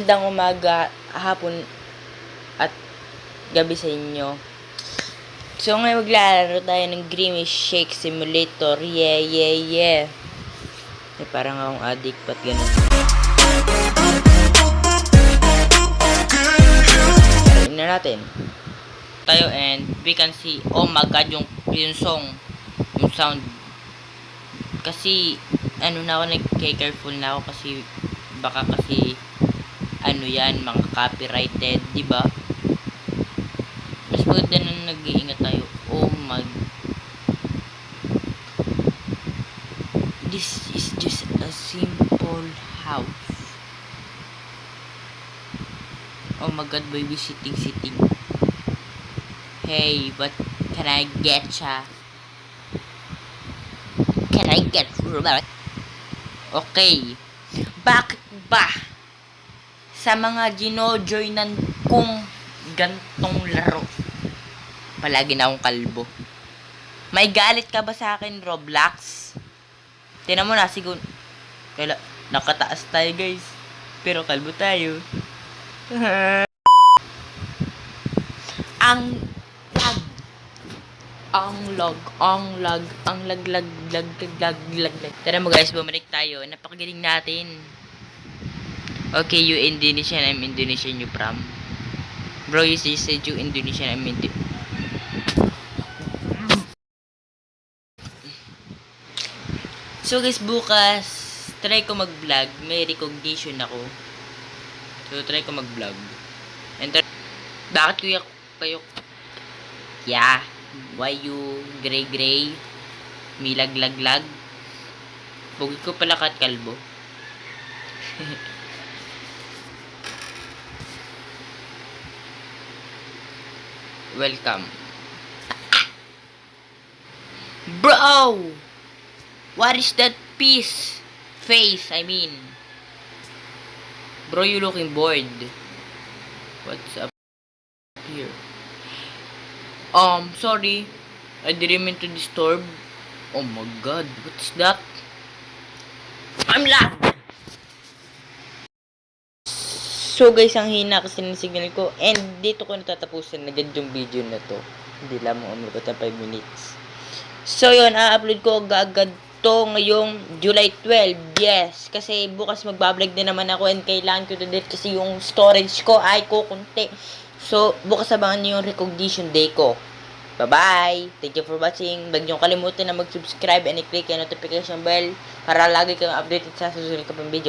Magandang umaga, hapon, at gabi sa inyo. So ngayon maglalaro tayo ng Dreamy Shake Simulator. Yeah, yeah, yeah. Eh, parang akong addict, ba't ganun? Tingnan natin. Tayo and we can see, oh my god, yung, yung song, yung sound. Kasi, ano na ako, nag-careful na ako kasi, baka kasi, ano yan, mga copyrighted, di ba? Mas maganda na nag-iingat tayo. Oh my. This is just a simple house. Oh my god, baby, sitting, sitting. Hey, what can I get ya? Can I get Okay. Bakit ba? Sa mga gino-joinan kong gantong laro. Palagi na akong kalbo. May galit ka ba sa akin, Roblox? Tinan mo na, siguro... Kaila, nakataas tayo, guys. Pero kalbo tayo. ang lag. Ang log, ang lag, ang lag, lag, lag, lag, lag, lag, lag. Tara mo guys, bumalik tayo. Napakagaling natin. Okay, you Indonesian, I'm Indonesian, you from. Bro, you said you Indonesian, I'm Indo So guys, bukas, try ko mag-vlog. May recognition ako. So, try ko mag-vlog. And try- bakit kuya kayo Yeah. Why you gray gray? Milag lag lag? Bugi ko pala kat kalbo. Welcome. Bro! What is that piece? Face, I mean. Bro, you looking bored. What's up here? Um, sorry. I didn't mean to disturb. Oh my god, what's that? I'm loud! So guys, ang hina kasi ng signal ko. And dito ko natatapusin na yung video na to. Hindi lamang umabot ng 5 minutes. So yun, a-upload ko agad to ngayong July 12. Yes, kasi bukas magbablog din naman ako and kailangan ko to delete kasi yung storage ko ay kukunti. So, bukas abangan niyo yung recognition day ko. Bye-bye! Thank you for watching. Huwag niyo kalimutan na mag-subscribe and i-click yung notification bell para lagi kang updated sa susunod ko pang video.